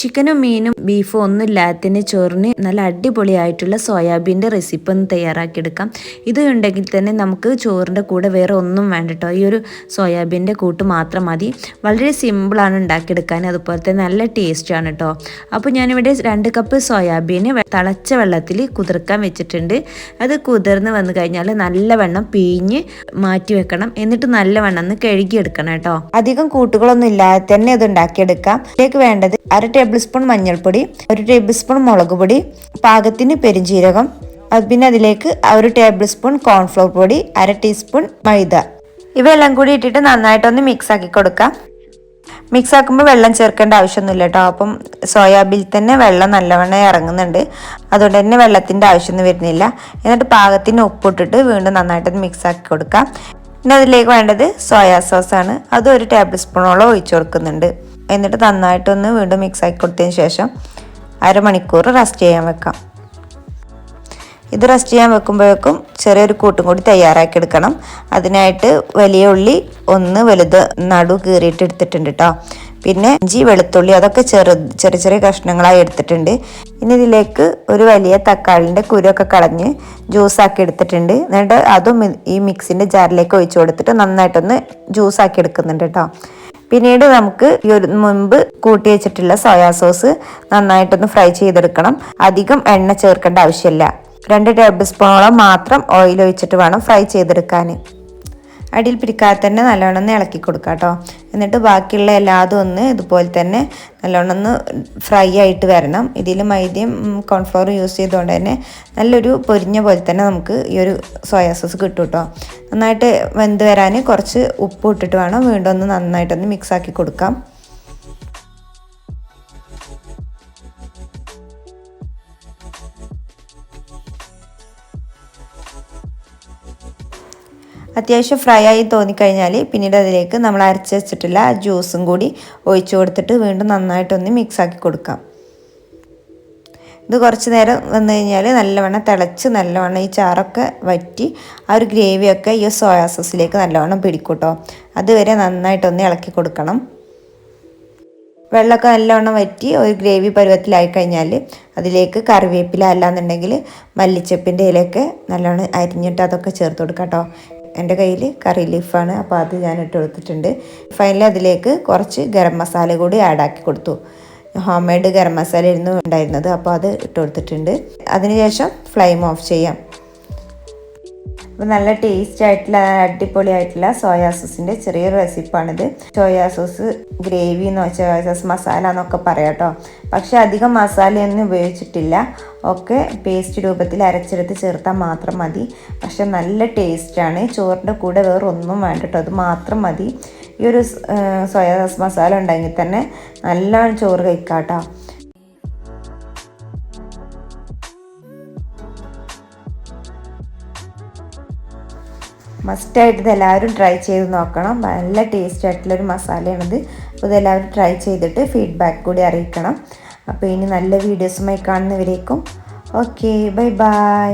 ചിക്കനും മീനും ബീഫും ഒന്നും ഇല്ലാത്തതിന് ചോറിന് നല്ല അടിപൊളിയായിട്ടുള്ള സോയാബീന്റെ റെസിപ്പി ഒന്ന് തയ്യാറാക്കിയെടുക്കാം. ഇത് ഉണ്ടെങ്കിൽ തന്നെ നമുക്ക് ചോറിന്റെ കൂടെ വേറെ ഒന്നും വേണ്ട കേട്ടോ ഈ ഒരു സോയാബീന്റെ കൂട്ട് മാത്രം മതി. വളരെ സിമ്പിളാണ് ഉണ്ടാക്കിയെടുക്കാൻ. അതുപോലെ തന്നെ നല്ല ടേസ്റ്റാണ് കേട്ടോ അപ്പോൾ ഞാനിവിടെ രണ്ട് കപ്പ് സോയാബീന് തിളച്ച വെള്ളത്തിൽ കുതിർക്കാൻ വെച്ചിട്ടുണ്ട്. അത് കുതിർന്ന് വന്നു കഴിഞ്ഞാൽ നല്ലവണ്ണം പിഴിഞ്ഞ് മാറ്റി വെക്കണം. എന്നിട്ട് നല്ലവണ്ണം ഒന്ന് കഴുകിയെടുക്കണം കേട്ടോ അധികം കൂട്ടുകളൊന്നും ഇല്ലാതെ തന്നെ ഇത് ഉണ്ടാക്കിയെടുക്കാം. ഇതിലേക്ക് വേണ്ടത് അര ടേബിൾ സ്പൂൺ മഞ്ഞൾപ്പൊടി ഒരു ടേബിൾ സ്പൂൺ മുളക് പൊടി പാകത്തിന് പെരിഞ്ജീരകം പിന്നെ അതിലേക്ക് ഒരു ടേബിൾ സ്പൂൺ കോൺഫ്ലോർ പൊടി അര ടീസ്പൂൺ മൈദ. ഇവയെല്ലാം കൂടി ഇട്ടിട്ട് നന്നായിട്ടൊന്ന് മിക്സ് ആക്കി കൊടുക്കാം. മിക്സ് ആക്കുമ്പോൾ വെള്ളം ചേർക്കേണ്ട ആവശ്യമൊന്നുമില്ല കേട്ടോ. അപ്പം സോയാബീൻ തന്നെ വെള്ളം നല്ലവണ്ണം ഇറങ്ങുന്നുണ്ട്. അതുകൊണ്ട് തന്നെ വെള്ളത്തിന്റെ ആവശ്യമൊന്നും വരുന്നില്ല. എന്നിട്ട് പാകത്തിന് ഉപ്പിട്ടിട്ട് വീണ്ടും നന്നായിട്ടൊന്ന് മിക്സ് ആക്കി കൊടുക്കാം. പിന്നെ അതിലേക്ക് വേണ്ടത് സോയാ സോസാണ് അതും അത് ഒരു ടേബിൾ സ്പൂണോളം ഒഴിച്ചു കൊടുക്കുന്നുണ്ട്. എന്നിട്ട് നന്നായിട്ടൊന്ന് വീണ്ടും മിക്സ് ആക്കി കൊടുത്തതിന് ശേഷം അരമണിക്കൂർ റെസ്റ്റ് ചെയ്യാൻ വെക്കാം. ഇത് റെസ്റ്റ് ചെയ്യാൻ വെക്കുമ്പോഴേക്കും ചെറിയൊരു കൂട്ടും കൂടി തയ്യാറാക്കി എടുക്കണം. അതിനായിട്ട് വലിയ ഉള്ളി ഒന്ന് വലുത് നടു കീറിയിട്ട് എടുത്തിട്ടുണ്ട് കേട്ടോ പിന്നെ ഇഞ്ചി വെളുത്തുള്ളി അതൊക്കെ ചെറു ചെറിയ ചെറിയ കഷ്ണങ്ങളായി എടുത്തിട്ടുണ്ട്. ഇനി ഇതിലേക്ക് ഒരു വലിയ തക്കാളിന്റെ കുരുവൊക്കെ കളഞ്ഞ് ജ്യൂസാക്കി എടുത്തിട്ടുണ്ട്. എന്നിട്ട് അതും ഈ മിക്സിന്റെ ജാറിലേക്ക് ഒഴിച്ചു കൊടുത്തിട്ട് നന്നായിട്ടൊന്ന് ജ്യൂസാക്കി എടുക്കുന്നുണ്ട് കേട്ടോ പിന്നീട് നമുക്ക് ഈ ഒരു മുൻപ് കൂട്ടി വെച്ചിട്ടുള്ള സോയാ സോസ് നന്നായിട്ടൊന്ന് ഫ്രൈ ചെയ്തെടുക്കണം. അധികം എണ്ണ ചേർക്കേണ്ട ആവശ്യമില്ല. രണ്ട് ടേബിൾ സ്പൂണോളം മാത്രം ഓയിൽ ഒഴിച്ചിട്ട് വേണം ഫ്രൈ ചെയ്തെടുക്കാൻ അടിയിൽ പിടിക്കാതെ തന്നെ നല്ലോണം ഒന്ന് ഇളക്കി കൊടുക്കുക കേട്ടോ. എന്നിട്ട് ബാക്കിയുള്ള എല്ലാതും ഒന്ന് ഇതുപോലെ തന്നെ നല്ലോണം ഒന്ന് ഫ്രൈ ആയിട്ട് വരണം. ഇതിൽ മൈദ്യം കോൺഫ്ലവർ യൂസ് ചെയ്തുകൊണ്ട് തന്നെ നല്ലൊരു പൊരിഞ്ഞ പോലെ തന്നെ നമുക്ക് ഈ ഒരു സോയാ സോസ് കിട്ടും കേട്ടോ. നന്നായിട്ട് വെന്ത് വരാൻ കുറച്ച് ഉപ്പ് ഇട്ടിട്ട് വേണം. വീണ്ടും ഒന്ന് നന്നായിട്ടൊന്ന് മിക്സ് ആക്കി കൊടുക്കാം. അത്യാവശ്യം ഫ്രൈ ആയി തോന്നിക്കഴിഞ്ഞാൽ പിന്നീട് അതിലേക്ക് നമ്മൾ അരച്ച് വെച്ചിട്ടുള്ള ജ്യൂസും കൂടി ഒഴിച്ചു കൊടുത്തിട്ട് വീണ്ടും നന്നായിട്ടൊന്ന് മിക്സ് ആക്കി കൊടുക്കാം. ഇത് കുറച്ച് നേരം വന്നു കഴിഞ്ഞാൽ നല്ലവണ്ണം തിളച്ച് നല്ലവണ്ണം ഈ ചാറൊക്കെ വറ്റി ആ ഒരു ഗ്രേവിയൊക്കെ ഈ സോയാ സോസിലേക്ക് നല്ലവണ്ണം പിടിക്കൂട്ടോ. അതുവരെ നന്നായിട്ടൊന്ന് ഇളക്കി കൊടുക്കണം. വെള്ളമൊക്കെ നല്ലവണ്ണം വറ്റി ഒരു ഗ്രേവി പരുവത്തിലായി കഴിഞ്ഞാൽ അതിലേക്ക് കറിവേപ്പില അല്ലാന്നുണ്ടെങ്കിൽ മല്ലിച്ചപ്പിന്റെ ഇലയൊക്കെ നല്ലവണ്ണം അരിഞ്ഞിട്ട് അതൊക്കെ ചേർത്ത് കൊടുക്കാം കേട്ടോ. എന്റെ കയ്യിൽ കറി ലീഫാണ്. അപ്പോൾ അത് ഞാൻ ഇട്ട് കൊടുത്തിട്ടുണ്ട്. ഫൈനലി അതിലേക്ക് കുറച്ച് ഗരം മസാല കൂടി ആഡാക്കി കൊടുത്തു. ഹോം മെയ്ഡ് ഗരം മസാല ആയിരുന്നു ഉണ്ടായിരുന്നത്. അപ്പോൾ അത് ഇട്ട് കൊടുത്തിട്ടുണ്ട്. അതിനുശേഷം ഫ്ലെയിം ഓഫ് ചെയ്യാം. അപ്പോൾ നല്ല ടേസ്റ്റ് ആയിട്ടുള്ള അടിപൊളിയായിട്ടുള്ള സോയാ സോസിന്റെ ചെറിയൊരു റെസിപ്പാണിത് സോയാ സോസ് ഗ്രേവി എന്നോ സോയാ സോസ് മസാല എന്നൊക്കെ പറയാം കേട്ടോ പക്ഷേ അധികം മസാലയൊന്നും ഉപയോഗിച്ചിട്ടില്ല. ഒക്കെ പേസ്റ്റ് രൂപത്തിൽ അരച്ചെടുത്ത് ചേർത്താൽ മാത്രം മതി. പക്ഷെ നല്ല ടേസ്റ്റാണ് ചോറിന്റെ കൂടെ വേറെ ഒന്നും വേണ്ട കേട്ടോ അത് മാത്രം മതി. ഈ ഒരു സോയാ സോസ് മസാല ഉണ്ടെങ്കിൽ തന്നെ നല്ലോണം ചോറ് കഴിക്കാം കേട്ടോ മസ്റ്റായിട്ട് ഇതെല്ലാവരും ട്രൈ ചെയ്ത് നോക്കണം. നല്ല ടേസ്റ്റ് ആയിട്ടുള്ളൊരു മസാലയാണിത്. അപ്പോൾ ഇതെല്ലാവരും ട്രൈ ചെയ്തിട്ട് ഫീഡ്ബാക്ക് കൂടി അറിയിക്കണം. അപ്പോൾ ഇനി നല്ല വീഡിയോസുമായി കാണുന്നവരേക്കും. Okay bye bye